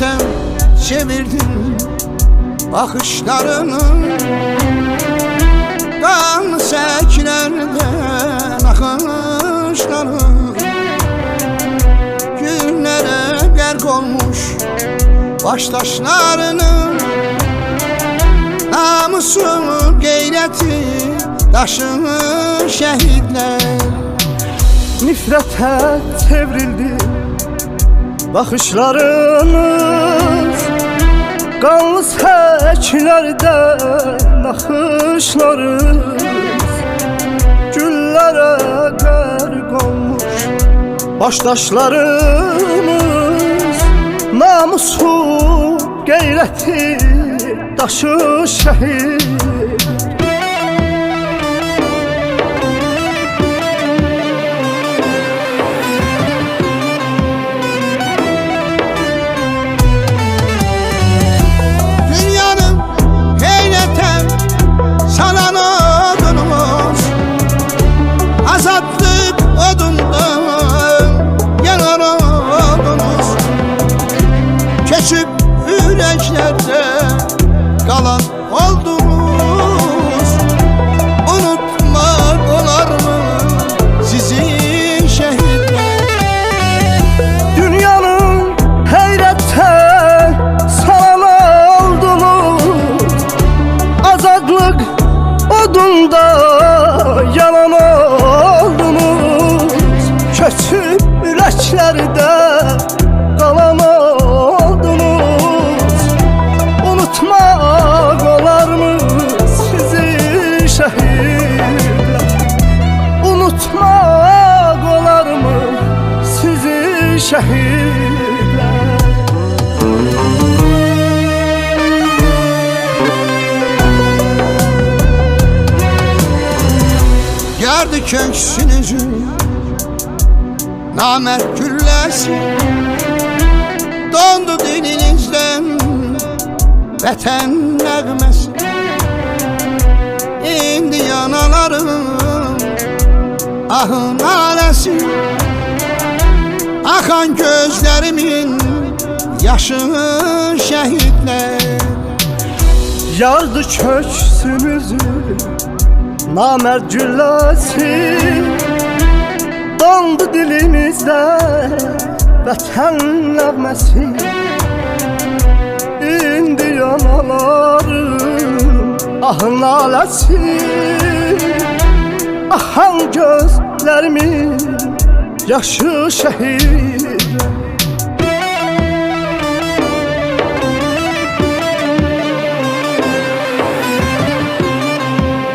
heyrete çevirdin bakışlarını. Kan seklerden akışları. Günlere gerk olmuş baştaşlarını. Namusu gayreti taşını şehitler. Nifrete çevrildi bakışlarınız Kanlı seçlerde nakışlarınız Güllere gark olmuş baştaşlarımız Namusu gayreti taşı şehit kalan oldunuz sizi şehitler Yardı köksünüzü Namert güllesi Dondu dilinizden Vətən nəğməsi. İndi yanalarım Ahın aləsi Axan gözlərimin Yaşı şəhidlər Yardı köksümüzü Namert cüllesi Dondu dilimizde Vətən nəğməsi İndi yanalarım Ahın aləsi Ahan gözlərimin Yaşı şəhid